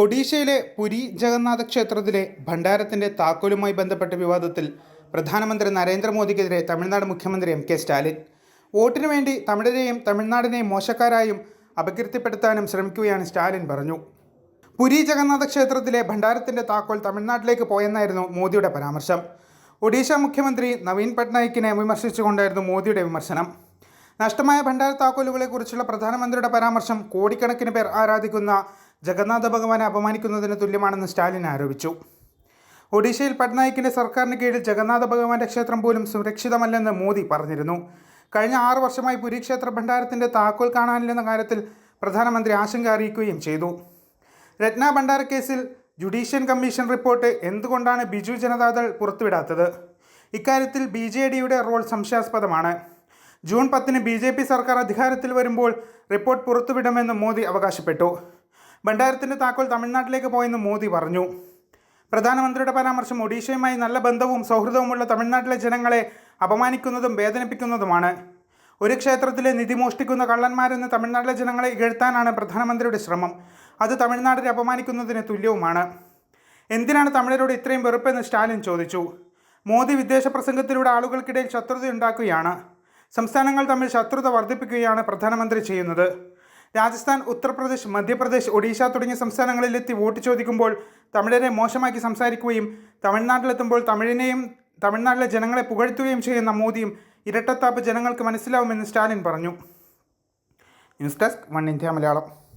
ഒഡീഷയിലെ പുരി ജഗന്നാഥ ക്ഷേത്രത്തിലെ ഭണ്ഡാരത്തിന്റെ താക്കോലുമായി ബന്ധപ്പെട്ട വിവാദത്തിൽ പ്രധാനമന്ത്രി നരേന്ദ്രമോദിക്കെതിരെ തമിഴ്നാട് മുഖ്യമന്ത്രി എം കെ സ്റ്റാലിൻ. വോട്ടിനു വേണ്ടി തമിഴരെയും തമിഴ്നാടിനെയും മോശക്കാരായും അപകീർത്തിപ്പെടുത്താനും ശ്രമിക്കുകയാണ് സ്റ്റാലിൻ പറഞ്ഞു. പുരി ജഗന്നാഥ ക്ഷേത്രത്തിലെ ഭണ്ഡാരത്തിന്റെ താക്കോൽ തമിഴ്നാട്ടിലേക്ക് പോയെന്നായിരുന്നു മോദിയുടെ പരാമർശം. ഒഡീഷ മുഖ്യമന്ത്രി നവീൻ പട്നായിക്കിനെ വിമർശിച്ചുകൊണ്ടായിരുന്നു മോദിയുടെ വിമർശനം. നഷ്ടമായ ഭണ്ഡാര താക്കോലുകളെക്കുറിച്ചുള്ള പ്രധാനമന്ത്രിയുടെ പരാമർശം കോടിക്കണക്കിന് പേർ ആരാധിക്കുന്ന ജഗന്നാഥ ഭഗവാനെ അപമാനിക്കുന്നതിന് തുല്യമാണെന്ന് സ്റ്റാലിൻ ആരോപിച്ചു. ഒഡീഷയിൽ പട്നായിക്കിന്റെ സർക്കാരിന് കീഴിൽ ജഗന്നാഥ ഭഗവാന്റെ ക്ഷേത്രം പോലും സുരക്ഷിതമല്ലെന്ന് മോദി പറഞ്ഞിരുന്നു. കഴിഞ്ഞ ആറു വർഷമായി പുരി ക്ഷേത്ര ഭണ്ഡാരത്തിന്റെ താക്കോൽ കാണാനില്ലെന്ന കാര്യത്തിൽ പ്രധാനമന്ത്രി ആശങ്ക അറിയിക്കുകയും ചെയ്തു. രത്ന ഭണ്ഡാര കേസിൽ ജുഡീഷ്യൻ കമ്മീഷൻ റിപ്പോർട്ട് എന്തുകൊണ്ടാണ് ബിജു ജനതാദൾ പുറത്തുവിടാത്തത്? ഇക്കാര്യത്തിൽ ബി ജെ ഡിയുടെ റോൾ സംശയാസ്പദമാണ്. ജൂൺ പത്തിന് ബി ജെ പി സർക്കാർ അധികാരത്തിൽ വരുമ്പോൾ റിപ്പോർട്ട് പുറത്തുവിടുമെന്നും മോദി അവകാശപ്പെട്ടു. ഭണ്ഡാരത്തിന്റെ താക്കോൽ തമിഴ്നാട്ടിലേക്ക് പോയെന്ന് മോദി പറഞ്ഞു. പ്രധാനമന്ത്രിയുടെ പരാമർശം ഒഡീഷയുമായി നല്ല ബന്ധവും സൗഹൃദവുമുള്ള തമിഴ്നാട്ടിലെ ജനങ്ങളെ അപമാനിക്കുന്നതും വേദനിപ്പിക്കുന്നതുമാണ്. ഒരു ക്ഷേത്രത്തിലെ നിധി മോഷ്ടിക്കുന്ന കള്ളന്മാരെന്ന് തമിഴ്നാട്ടിലെ ജനങ്ങളെ ഇകഴ്ത്താനാണ് പ്രധാനമന്ത്രിയുടെ ശ്രമം. അത് തമിഴ്നാടിനെ അപമാനിക്കുന്നതിന് തുല്യവുമാണ്. എന്തിനാണ് തമിഴരോട് ഇത്രയും വെറുപ്പെന്ന് സ്റ്റാലിൻ ചോദിച്ചു? മോദി വിദേശ പ്രസംഗത്തിലൂടെ ആളുകൾക്കിടയിൽ ശത്രുതയുണ്ടാക്കുകയാണ് സംസ്ഥാനങ്ങൾ തമ്മിൽ ശത്രുത വർദ്ധിപ്പിക്കുകയാണ് പ്രധാനമന്ത്രി ചെയ്യുന്നത്. രാജസ്ഥാൻ ഉത്തർപ്രദേശ് മധ്യപ്രദേശ് ഒഡീഷ തുടങ്ങിയ സംസ്ഥാനങ്ങളിലെത്തി വോട്ട് ചോദിക്കുമ്പോൾ തമിഴരെ മോശമാക്കി സംസാരിക്കുകയും തമിഴ്നാട്ടിലെത്തുമ്പോൾ തമിഴിനെയും തമിഴ്നാട്ടിലെ ജനങ്ങളെ പുകഴ്ത്തുകയും ചെയ്യുന്ന മോദിയും ഇരട്ടത്താപ്പ് ജനങ്ങൾക്ക് മനസ്സിലാവുമെന്ന് സ്റ്റാലിൻ പറഞ്ഞു. News desk One India Malayalam.